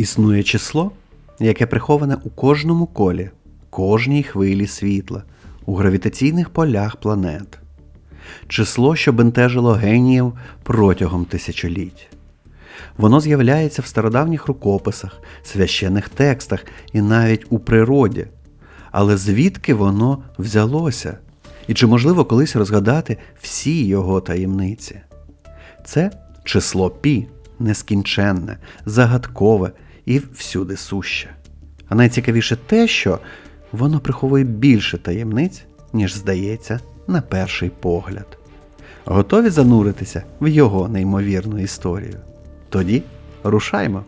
Існує число, яке приховане у кожному колі, кожній хвилі світла, у гравітаційних полях планет. Число, що бентежило геніїв протягом тисячоліть. Воно з'являється в стародавніх рукописах, священних текстах і навіть у природі. Але звідки воно взялося? І чи можливо колись розгадати всі його таємниці? Це число пі, нескінченне, загадкове і всюди суще. А найцікавіше те, що воно приховує більше таємниць, ніж здається на перший погляд. Готові зануритися в його неймовірну історію? Тоді рушаймо.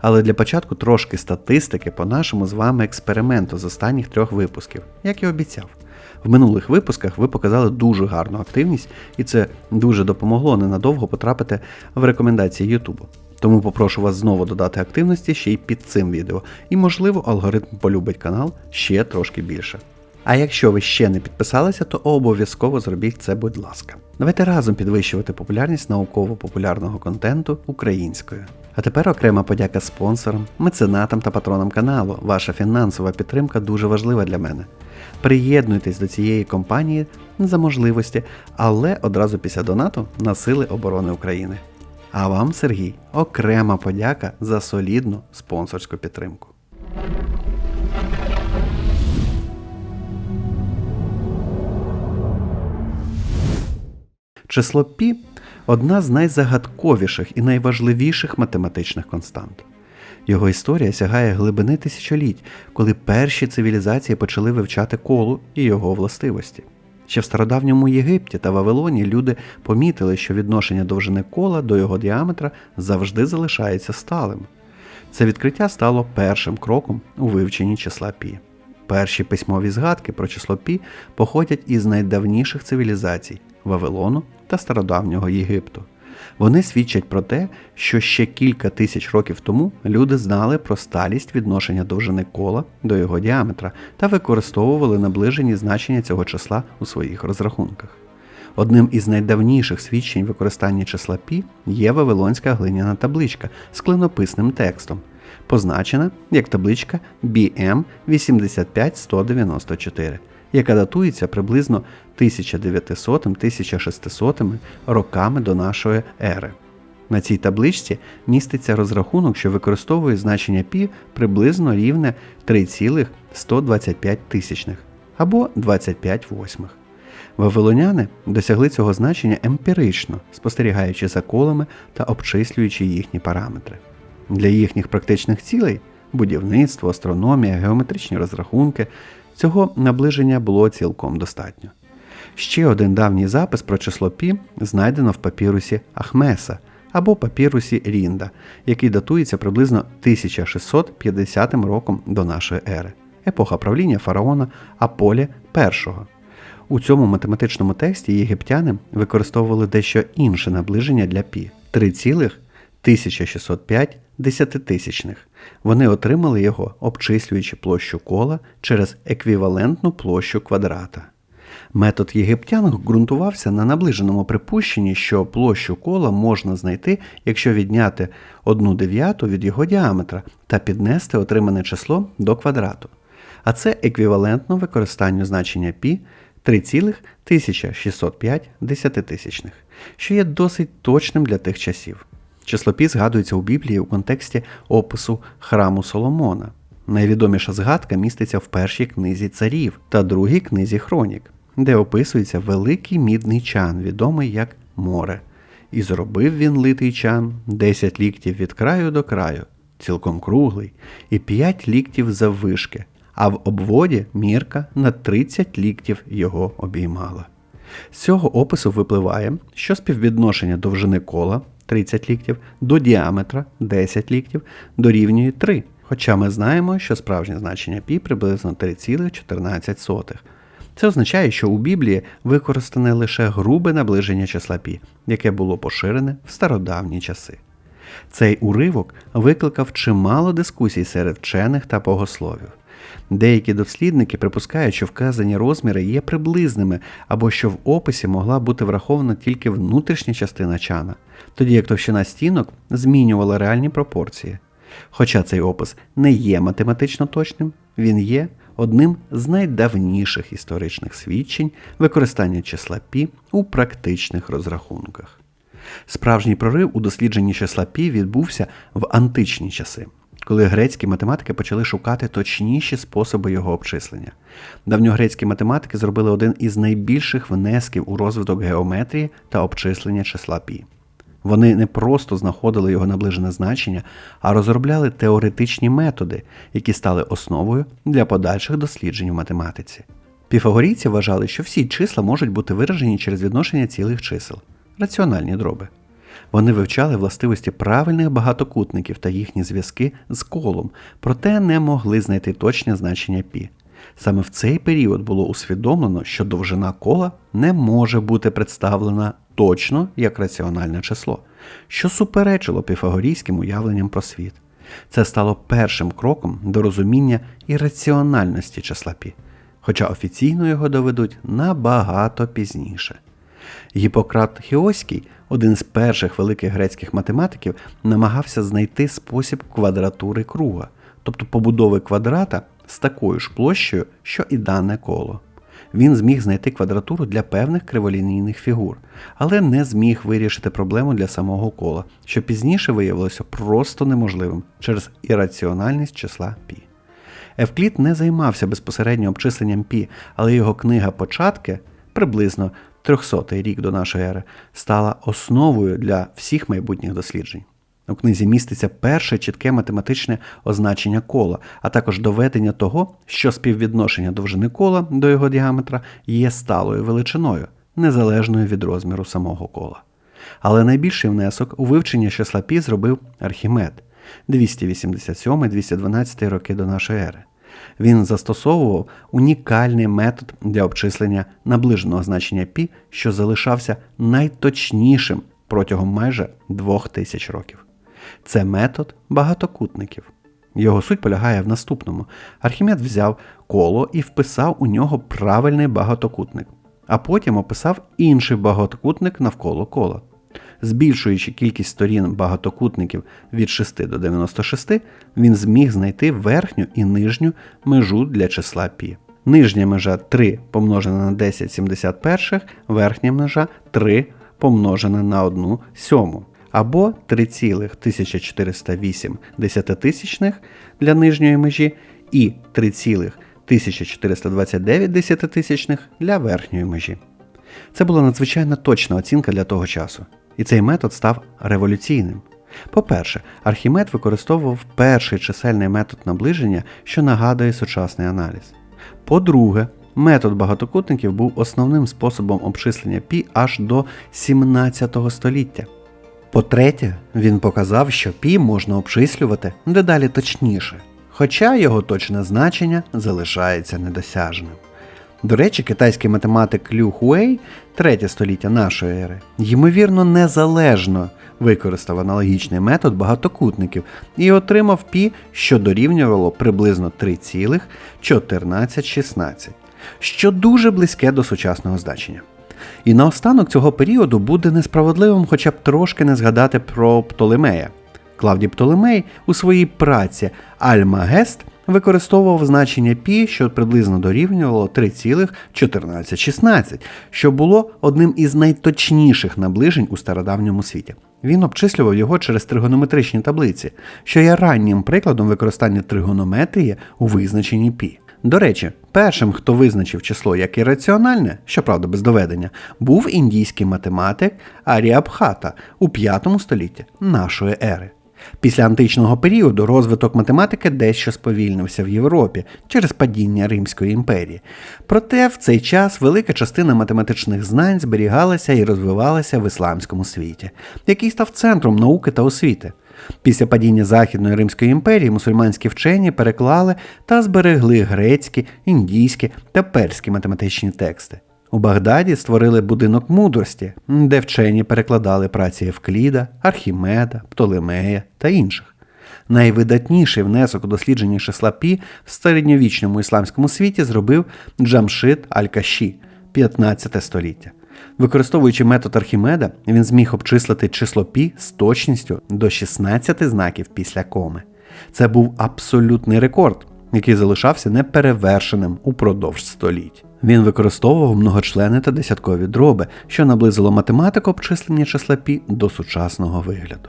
Але для початку трошки статистики по нашому з вами експерименту з останніх трьох випусків, як і обіцяв. В минулих випусках ви показали дуже гарну активність, і це дуже допомогло ненадовго потрапити в рекомендації Ютубу. Тому попрошу вас знову додати активності ще й під цим відео, і, можливо, алгоритм полюбить канал ще трошки більше. А якщо ви ще не підписалися, то обов'язково зробіть це, будь ласка. Давайте разом підвищувати популярність науково-популярного контенту українською. А тепер окрема подяка спонсорам, меценатам та патронам каналу. Ваша фінансова підтримка дуже важлива для мене. Приєднуйтесь до цієї компанії за можливості, але одразу після донату на Сили оборони України. А вам, Сергій, окрема подяка за солідну спонсорську підтримку. Число пі одна з найзагадковіших і найважливіших математичних констант. Його історія сягає глибини тисячоліть, коли перші цивілізації почали вивчати колу і його властивості. Ще в стародавньому Єгипті та Вавилоні люди помітили, що відношення довжини кола до його діаметра завжди залишається сталим. Це відкриття стало першим кроком у вивченні числа пі. Перші письмові згадки про число пі походять із найдавніших цивілізацій Вавилону та стародавнього Єгипту. Вони свідчать про те, що ще кілька тисяч років тому люди знали про сталість відношення довжини кола до його діаметра та використовували наближені значення цього числа у своїх розрахунках. Одним із найдавніших свідчень використання числа пі є Вавилонська глиняна табличка з клинописним текстом, позначена як табличка BM 85194 яка датується приблизно 1900-1600 роками до нашої ери. На цій табличці міститься розрахунок, що використовує значення π приблизно рівне 3,125 тисячних або 25 восьмих. Вавилоняни досягли цього значення емпірично, спостерігаючи за колами та обчислюючи їхні параметри. Для їхніх практичних цілей будівництво, астрономія, геометричні розрахунки Цього наближення було цілком достатньо. Ще один давній запис про число Пі знайдено в папірусі Ахмеса або папірусі Рінда, який датується приблизно 1650 роком до нашої ери, епоха правління фараона Аполі І. У цьому математичному тексті єгиптяни використовували дещо інше наближення для Пі 3,1605 десятитисячних. Вони отримали його, обчислюючи площу кола через еквівалентну площу квадрата. Метод єгиптян ґрунтувався на наближеному припущенні, що площу кола можна знайти, якщо відняти 1 дев'яту від його діаметра та піднести отримане число до квадрату. А це еквівалентно використанню значення π 3,1605 що є досить точним для тих часів. Числопі згадується у Біблії у контексті опису храму Соломона. Найвідоміша згадка міститься в першій книзі царів та другій книзі Хронік, де описується великий мідний чан, відомий як море. І зробив він литий чан 10 ліктів від краю до краю, цілком круглий, і 5 ліктів заввишки, а в обводі мірка на 30 ліктів його обіймала. З цього опису випливає, що співвідношення довжини кола 30 ліктів, до діаметра 10 ліктів дорівнює 3. Хоча ми знаємо, що справжнє значення π приблизно 3,14. Це означає, що у Біблії використане лише грубе наближення числа π, яке було поширене в стародавні часи. Цей уривок викликав чимало дискусій серед вчених та богословів. Деякі дослідники припускають, що вказані розміри є приблизними або що в описі могла бути врахована тільки внутрішня частина чана, тоді як товщина стінок змінювала реальні пропорції. Хоча цей опис не є математично точним, він є одним з найдавніших історичних свідчень використання числа пі у практичних розрахунках. Справжній прорив у дослідженні числа пі відбувся в античні часи, коли грецькі математики почали шукати точніші способи його обчислення. Давньогрецькі математики зробили один із найбільших внесків у розвиток геометрії та обчислення числа пі. Вони не просто знаходили його наближене значення, а розробляли теоретичні методи, які стали основою для подальших досліджень в математиці. Піфагорійці вважали, що всі числа можуть бути виражені через відношення цілих чисел раціональні дроби. Вони вивчали властивості правильних багатокутників та їхні зв'язки з колом, проте не могли знайти точне значення пі. Саме в цей період було усвідомлено, що довжина кола не може бути представлена точно як раціональне число, що суперечило піфагорійським уявленням про світ. Це стало першим кроком до розуміння і раціональності числа пі, хоча офіційно його доведуть набагато пізніше. Гіппократ Хіоський, один з перших великих грецьких математиків, намагався знайти спосіб квадратури круга, тобто побудови квадрата з такою ж площею, що і дане коло. Він зміг знайти квадратуру для певних криволінійних фігур, але не зміг вирішити проблему для самого кола, що пізніше виявилося просто неможливим через ірраціональність числа π. Евклід не займався безпосередньо обчисленням пі, але його книга Початки приблизно 300 рік до нашої ери стала основою для всіх майбутніх досліджень. У книзі міститься перше чітке математичне означення кола, а також доведення того, що співвідношення довжини кола до його діаметра є сталою величиною, незалежною від розміру самого кола. Але найбільший внесок у вивчення числа пі зробив Архімед 287-212 роки до нашої ери. Він застосовував унікальний метод для обчислення наближеного значення π, що залишався найточнішим протягом майже двох тисяч років. Це метод багатокутників. Його суть полягає в наступному: Архімед взяв коло і вписав у нього правильний багатокутник, а потім описав інший багатокутник навколо кола. Збільшуючи кількість сторін багатокутників від 6 до 96, він зміг знайти верхню і нижню межу для числа π. Нижня межа 3 помножена на 10 71, верхня межа 3 помножена на 1 сьому. Або 3,1408 десятитисячних для нижньої межі і 3,1429 десятитисячних для верхньої межі. Це була надзвичайно точна оцінка для того часу. І цей метод став революційним. По-перше, Архімед використовував перший чисельний метод наближення, що нагадує сучасний аналіз. По-друге, метод багатокутників був основним способом обчислення пі аж до 17 століття. По-третє, він показав, що пі можна обчислювати дедалі точніше, хоча його точне значення залишається недосяжним. До речі, китайський математик Лю Хуей, третє століття нашої ери, ймовірно, незалежно використав аналогічний метод багатокутників і отримав пі, що дорівнювало приблизно 3,1416, що дуже близьке до сучасного значення. І наостанок цього періоду буде несправедливим хоча б трошки не згадати про Птолемея. Клавдій Птолемей у своїй праці Альмагест використовував значення π, що приблизно дорівнювало 3,1416, що було одним із найточніших наближень у стародавньому світі. Він обчислював його через тригонометричні таблиці, що є раннім прикладом використання тригонометрії у визначенні π. До речі, першим, хто визначив число як ірраціональне, щоправда без доведення, був індійський математик Аріабхата у 5 столітті нашої ери. Після античного періоду розвиток математики дещо сповільнився в Європі через падіння Римської імперії. Проте в цей час велика частина математичних знань зберігалася і розвивалася в ісламському світі, який став центром науки та освіти. Після падіння Західної Римської імперії мусульманські вчені переклали та зберегли грецькі, індійські та перські математичні тексти. У Багдаді створили будинок мудрості, де вчені перекладали праці Евкліда, Архімеда, Птолемея та інших. Найвидатніший внесок у дослідження числа Пі в середньовічному ісламському світі зробив Джамшит Аль-Каші 15 століття. Використовуючи метод Архімеда, він зміг обчислити число Пі з точністю до 16 знаків після коми. Це був абсолютний рекорд, який залишався неперевершеним упродовж століть. Він використовував многочлени та десяткові дроби, що наблизило математику обчислення числа пі до сучасного вигляду.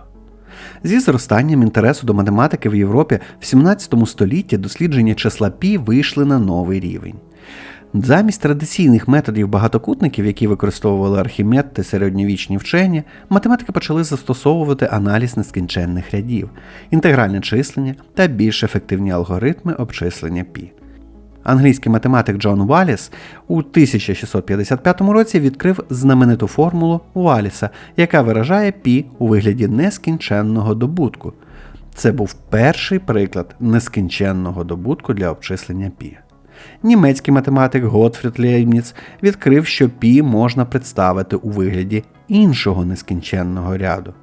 Зі зростанням інтересу до математики в Європі в 17 столітті дослідження числа пі вийшли на новий рівень. Замість традиційних методів багатокутників, які використовували Архімед та середньовічні вчені, математики почали застосовувати аналіз нескінченних рядів, інтегральне числення та більш ефективні алгоритми обчислення пі. Англійський математик Джон Валіс у 1655 році відкрив знамениту формулу Валіса, яка виражає пі у вигляді нескінченного добутку. Це був перший приклад нескінченного добутку для обчислення пі. Німецький математик Готфрід Лейбніц відкрив, що пі можна представити у вигляді іншого нескінченного ряду.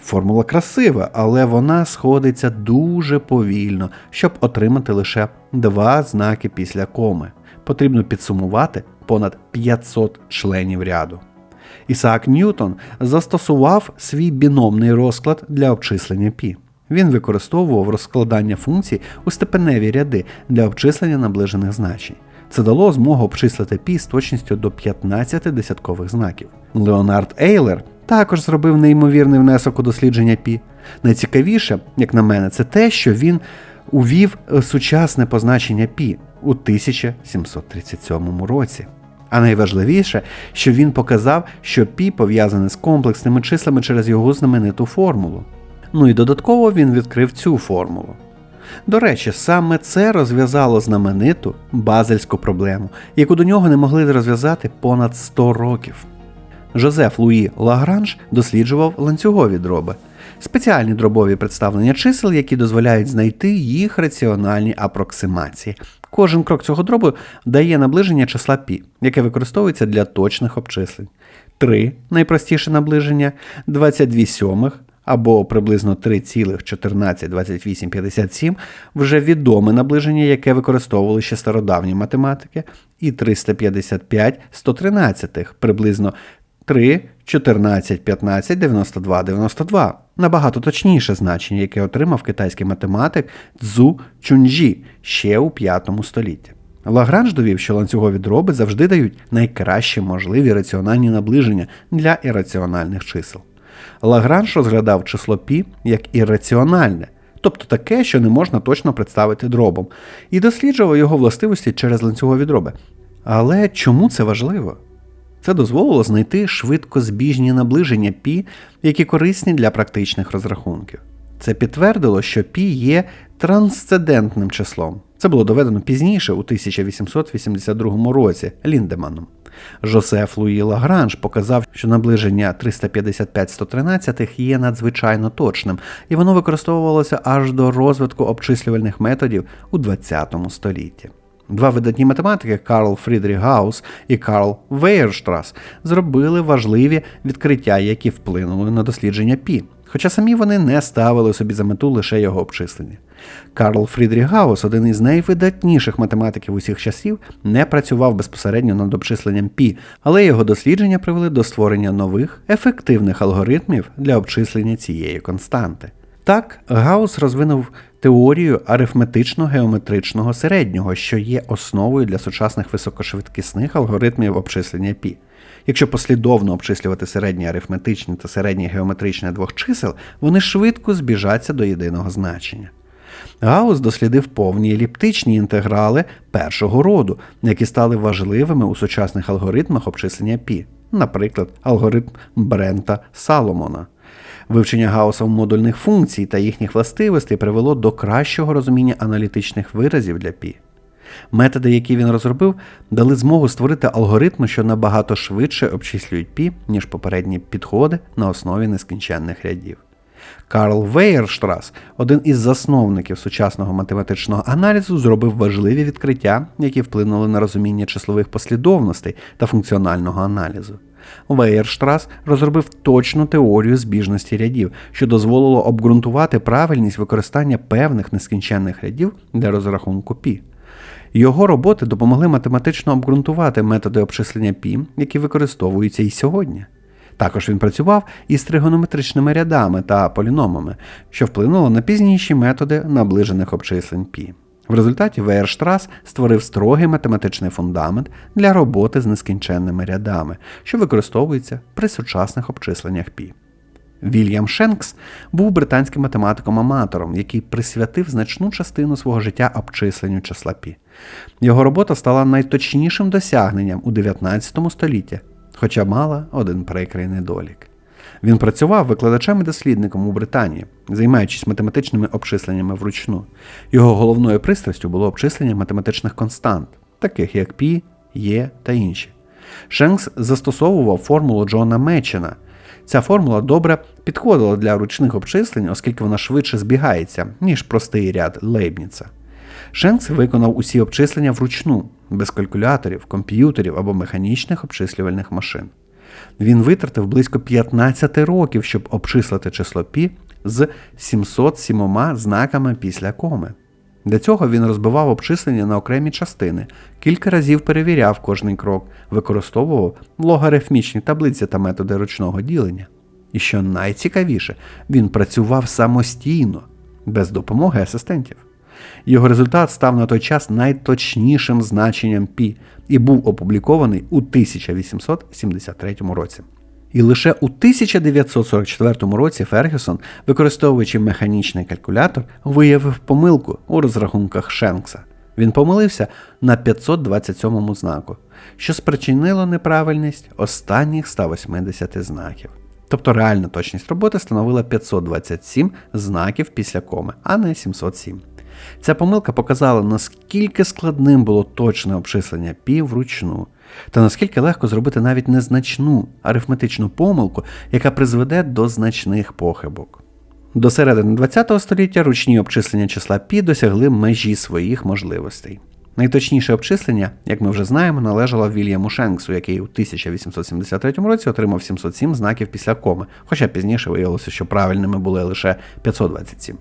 Формула красива, але вона сходиться дуже повільно, щоб отримати лише два знаки після коми. Потрібно підсумувати понад 500 членів ряду. Ісаак Ньютон застосував свій біномний розклад для обчислення пі. Він використовував розкладання функцій у степеневі ряди для обчислення наближених значень. Це дало змогу обчислити пі з точністю до 15 десяткових знаків. Леонард Ейлер також зробив неймовірний внесок у дослідження пі. Найцікавіше, як на мене, це те, що він увів сучасне позначення пі у 1737 році. А найважливіше, що він показав, що пі пов'язане з комплексними числами через його знамениту формулу. Ну і додатково він відкрив цю формулу. До речі, саме це розв'язало знамениту базельську проблему, яку до нього не могли розв'язати понад 100 років. Жозеф Луї Лагранж досліджував ланцюгові дроби, спеціальні дробові представлення чисел, які дозволяють знайти їх раціональні апроксимації. Кожен крок цього дробу дає наближення числа пі, яке використовується для точних обчислень. 3 найпростіше наближення, 22 сьомих або приблизно 3,142857 вже відоме наближення, яке використовували ще стародавні математики, і 355 113 приблизно 3, 14, 15, 92, 92. Набагато точніше значення, яке отримав китайський математик Цзу Чунджі ще у 5 столітті. Лагранж довів, що ланцюгові дроби завжди дають найкращі можливі раціональні наближення для ірраціональних чисел. Лагранж розглядав число пі як ірраціональне, тобто таке, що не можна точно представити дробом, і досліджував його властивості через ланцюгові дроби. Але чому це важливо? Це дозволило знайти швидкозбіжні наближення пі, які корисні для практичних розрахунків. Це підтвердило, що пі є трансцендентним числом. Це було доведено пізніше, у 1882 році Ліндеманом. Жосеф Луї Лагранж показав, що наближення 355-113 є надзвичайно точним, і воно використовувалося аж до розвитку обчислювальних методів у ХХ столітті. Два видатні математики Карл Фрідріх Гаус і Карл Вейерштрас зробили важливі відкриття, які вплинули на дослідження Пі, хоча самі вони не ставили собі за мету лише його обчислення. Карл Фрідріх Гаус, один із найвидатніших математиків усіх часів, не працював безпосередньо над обчисленням Пі, але його дослідження привели до створення нових ефективних алгоритмів для обчислення цієї константи. Так, Гаус розвинув теорію арифметично-геометричного середнього, що є основою для сучасних високошвидкісних алгоритмів обчислення пі. Якщо послідовно обчислювати середнє арифметичне та середнє геометричне двох чисел, вони швидко збіжаться до єдиного значення. Гаус дослідив повні еліптичні інтеграли першого роду, які стали важливими у сучасних алгоритмах обчислення пі, наприклад, алгоритм Брента Саломона. Вивчення Гаусом модульних функцій та їхніх властивостей привело до кращого розуміння аналітичних виразів для пі. Методи, які він розробив, дали змогу створити алгоритми, що набагато швидше обчислюють пі, ніж попередні підходи на основі нескінченних рядів. Карл Вейерштрас, один із засновників сучасного математичного аналізу, зробив важливі відкриття, які вплинули на розуміння числових послідовностей та функціонального аналізу. Вейерштрас розробив точну теорію збіжності рядів, що дозволило обґрунтувати правильність використання певних нескінченних рядів для розрахунку пі. Його роботи допомогли математично обґрунтувати методи обчислення пі, які використовуються і сьогодні. Також він працював із тригонометричними рядами та поліномами, що вплинуло на пізніші методи наближених обчислень π. В результаті Вейерштрас створив строгий математичний фундамент для роботи з нескінченними рядами, що використовується при сучасних обчисленнях π. Вільям Шенкс був британським математиком-аматором, який присвятив значну частину свого життя обчисленню числа пі. Його робота стала найточнішим досягненням у 19 столітті, хоча мала один прикрий недолік. Він працював викладачем і дослідником у Британії, займаючись математичними обчисленнями вручну. Його головною пристрастю було обчислення математичних констант, таких як пі, є та інші. Шенкс застосовував формулу Джона Мечена. Ця формула добре підходила для ручних обчислень, оскільки вона швидше збігається, ніж простий ряд Лейбніца. Шенкс виконав усі обчислення вручну, без калькуляторів, комп'ютерів або механічних обчислювальних машин. Він витратив близько 15 років, щоб обчислити число π з 707 знаками після коми. Для цього він розбивав обчислення на окремі частини, кілька разів перевіряв кожний крок, використовував логарифмічні таблиці та методи ручного ділення. І що найцікавіше, він працював самостійно, без допомоги асистентів. Його результат став на той час найточнішим значенням π і був опублікований у 1873 році. І лише у 1944 році Фергюсон, використовуючи механічний калькулятор, виявив помилку у розрахунках Шенкса. Він помилився на 527 знаку, що спричинило неправильність останніх 180 знаків. Тобто реальна точність роботи становила 527 знаків після коми, а не 707. Ця помилка показала, наскільки складним було точне обчислення пі вручну, та наскільки легко зробити навіть незначну арифметичну помилку, яка призведе до значних похибок. До середини ХХ століття ручні обчислення числа пі досягли межі своїх можливостей. Найточніше обчислення, як ми вже знаємо, належало Вільяму Шенксу, який у 1873 році отримав 707 знаків після коми, хоча пізніше виявилося, що правильними були лише 527.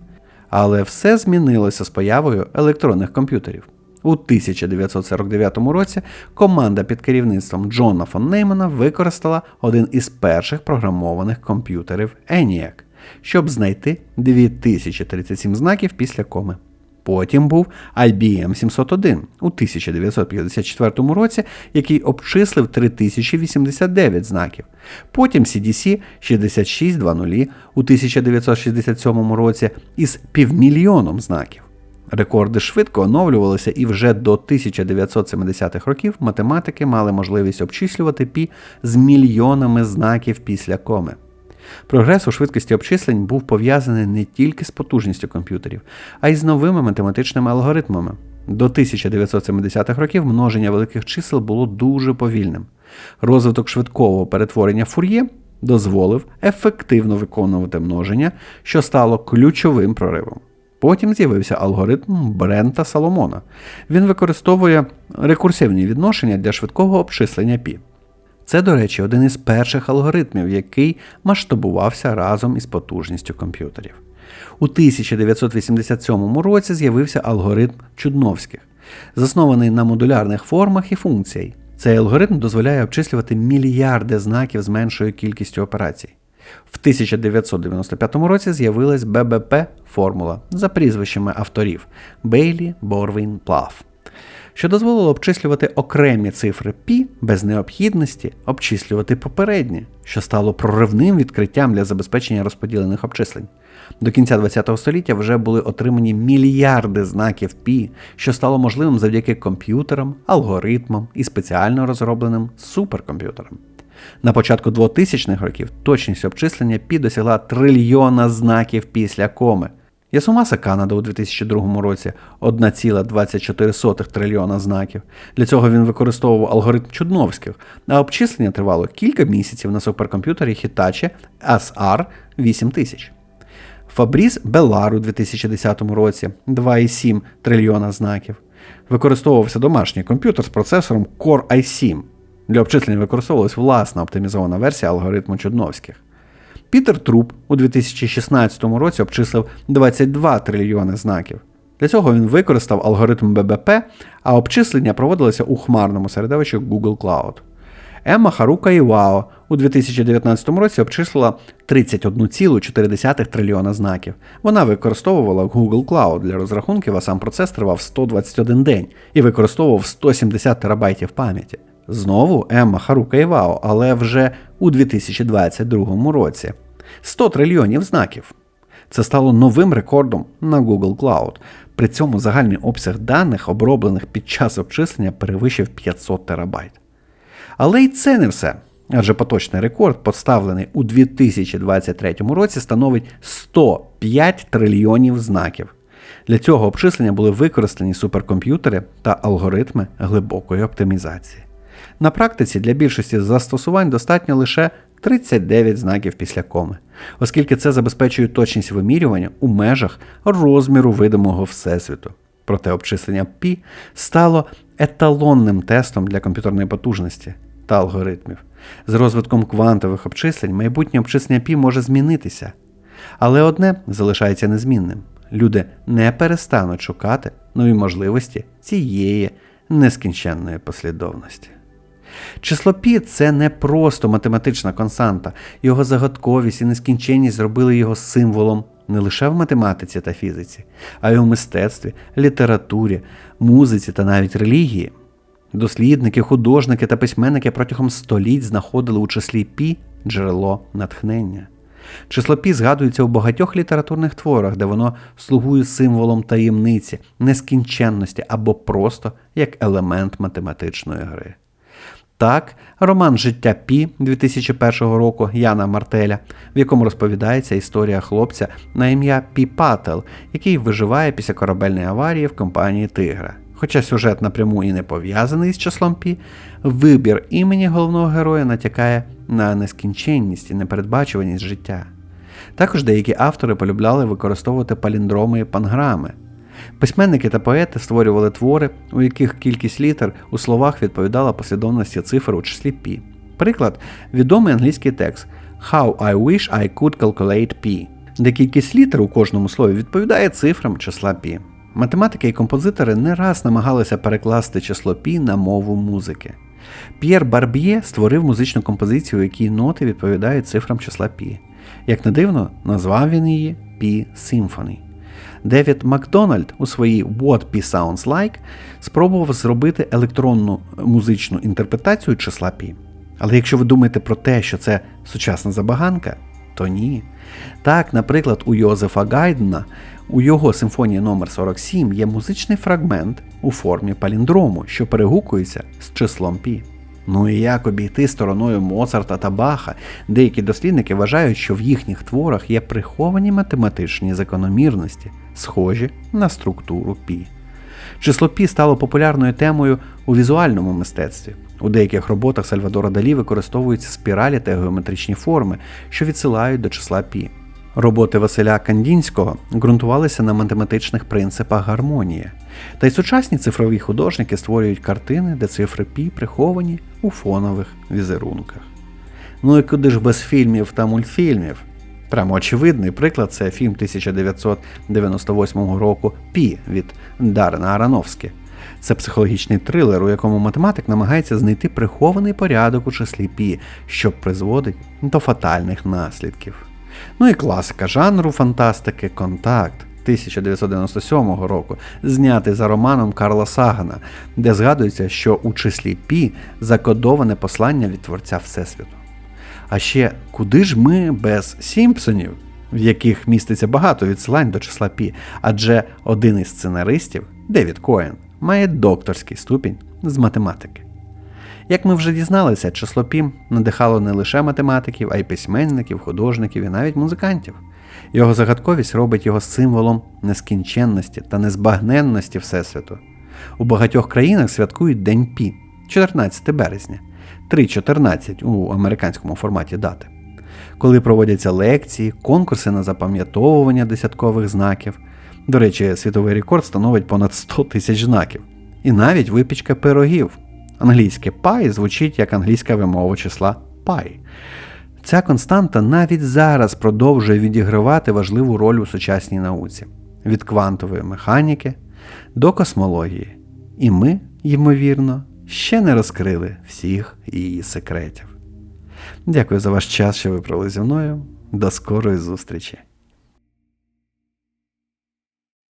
Але все змінилося з появою електронних комп'ютерів. У 1949 році команда під керівництвом Джона фон Неймана використала один із перших програмованих комп'ютерів ENIAC, щоб знайти 2037 знаків після коми. Потім був IBM 701 у 1954 році, який обчислив 3089 знаків. Потім CDC 6620 у 1967 році із півмільйоном знаків. Рекорди швидко оновлювалися, і вже до 1970-х років математики мали можливість обчислювати пі з мільйонами знаків після коми. Прогрес у швидкості обчислень був пов'язаний не тільки з потужністю комп'ютерів, а й з новими математичними алгоритмами. До 1970-х років множення великих чисел було дуже повільним. Розвиток швидкого перетворення фур'є дозволив ефективно виконувати множення, що стало ключовим проривом. Потім з'явився алгоритм Брента Соломона. Він використовує рекурсивні відношення для швидкого обчислення пі. Це, до речі, один із перших алгоритмів, який масштабувався разом із потужністю комп'ютерів. У 1987 році з'явився алгоритм Чудновських, заснований на модулярних формах і функціях. Цей алгоритм дозволяє обчислювати мільярди знаків з меншою кількістю операцій. В 1995 році з'явилась ББП формула за прізвищами авторів Бейлі, Борвін, Плав що дозволило обчислювати окремі цифри ПІ, без необхідності обчислювати попередні, що стало проривним відкриттям для забезпечення розподілених обчислень. До кінця ХХ століття вже були отримані мільярди знаків ПІ, що стало можливим завдяки комп'ютерам, алгоритмам і спеціально розробленим суперкомп'ютерам. На початку 2000-х років точність обчислення Пі досягла трильйона знаків після коми, Ясумаса Канада у 2002 році 1,24 трильйона знаків. Для цього він використовував алгоритм Чудновських, а обчислення тривало кілька місяців на суперкомп'ютері Hitachi SR 8000. Фабріс Белар у 2010 році 2,7 трильйона знаків. Використовувався домашній комп'ютер з процесором Core i7. Для обчислення використовувалась власна оптимізована версія алгоритму Чудновських. Пітер Труп у 2016 році обчислив 22 трильйони знаків. Для цього він використав алгоритм ББП, а обчислення проводилося у хмарному середовищі Google Cloud. Емма Харука Івао у 2019 році обчислила 31,4 трильйона знаків. Вона використовувала Google Cloud для розрахунків, а сам процес тривав 121 день і використовував 170 терабайтів пам'яті. Знову Емма Харука Івао, але вже у 2022 році. 100 трильйонів знаків. Це стало новим рекордом на Google Cloud. При цьому загальний обсяг даних, оброблених під час обчислення, перевищив 500 терабайт. Але й це не все. Адже поточний рекорд, поставлений у 2023 році, становить 105 трильйонів знаків. Для цього обчислення були використані суперкомп'ютери та алгоритми глибокої оптимізації. На практиці для більшості застосувань достатньо лише 39 знаків після коми, оскільки це забезпечує точність вимірювання у межах розміру видимого всесвіту. Проте обчислення π стало еталонним тестом для комп'ютерної потужності та алгоритмів. З розвитком квантових обчислень майбутнє обчислення π може змінитися. Але одне залишається незмінним: люди не перестануть шукати нові можливості цієї нескінченної послідовності. Число пі це не просто математична константа, його загадковість і нескінченність зробили його символом не лише в математиці та фізиці, а й у мистецтві, літературі, музиці та навіть релігії. Дослідники, художники та письменники протягом століть знаходили у числі пі джерело натхнення. Число пі згадується у багатьох літературних творах, де воно слугує символом таємниці, нескінченності або просто як елемент математичної гри. Так, роман Життя Пі 2001 року Яна Мартеля, в якому розповідається історія хлопця на ім'я Пі Пател, який виживає після корабельної аварії в компанії Тигра. Хоча сюжет напряму і не пов'язаний з числом Пі, вибір імені головного героя натякає на нескінченність і непередбачуваність життя. Також деякі автори полюбляли використовувати паліндроми і панграми. Письменники та поети створювали твори, у яких кількість літер у словах відповідала послідовності цифр у числі пі. Приклад відомий англійський текст How I wish I could calculate P, де кількість літер у кожному слові відповідає цифрам числа пі. Математики і композитори не раз намагалися перекласти число пі на мову музики. П'єр Барб'є створив музичну композицію, у якій ноти відповідають цифрам числа пі. Як не дивно, назвав він її Пі Symphony. Девід Макдональд у своїй What P Sounds Like спробував зробити електронну музичну інтерпретацію числа Пі. Але якщо ви думаєте про те, що це сучасна забаганка, то ні. Так, наприклад, у Йозефа Гайдена у його симфонії номер 47 є музичний фрагмент у формі паліндрому, що перегукується з числом Пі. Ну і як обійти стороною Моцарта та Баха, деякі дослідники вважають, що в їхніх творах є приховані математичні закономірності, схожі на структуру пі. Число пі стало популярною темою у візуальному мистецтві. У деяких роботах Сальвадора Далі використовуються спіралі та геометричні форми, що відсилають до числа пі. Роботи Василя Кандінського ґрунтувалися на математичних принципах гармонії. Та й сучасні цифрові художники створюють картини, де цифри пі приховані у фонових візерунках. Ну і куди ж без фільмів та мультфільмів? Прямо очевидний приклад це фільм 1998 року Пі від Дарена Арановські. Це психологічний трилер, у якому математик намагається знайти прихований порядок у числі Пі, що призводить до фатальних наслідків. Ну і класика жанру фантастики Контакт 1997 року, знятий за романом Карла Сагана, де згадується, що у числі Пі закодоване послання від творця Всесвіту. А ще куди ж ми без Сімпсонів, в яких міститься багато відсилань до числа Пі, адже один із сценаристів, Девід Коен, має докторський ступінь з математики. Як ми вже дізналися, число Пі надихало не лише математиків, а й письменників, художників і навіть музикантів. Його загадковість робить його символом нескінченності та незбагненності Всесвіту. У багатьох країнах святкують День Пі 14 березня, 3.14 у американському форматі дати, коли проводяться лекції, конкурси на запам'ятовування десяткових знаків. До речі, світовий рекорд становить понад 100 тисяч знаків. І навіть випічка пирогів. Англійське пай звучить як англійська вимова числа пай. Ця константа навіть зараз продовжує відігравати важливу роль у сучасній науці від квантової механіки до космології. І ми, ймовірно, ще не розкрили всіх її секретів. Дякую за ваш час, що ви провели зі мною. До скорої зустрічі!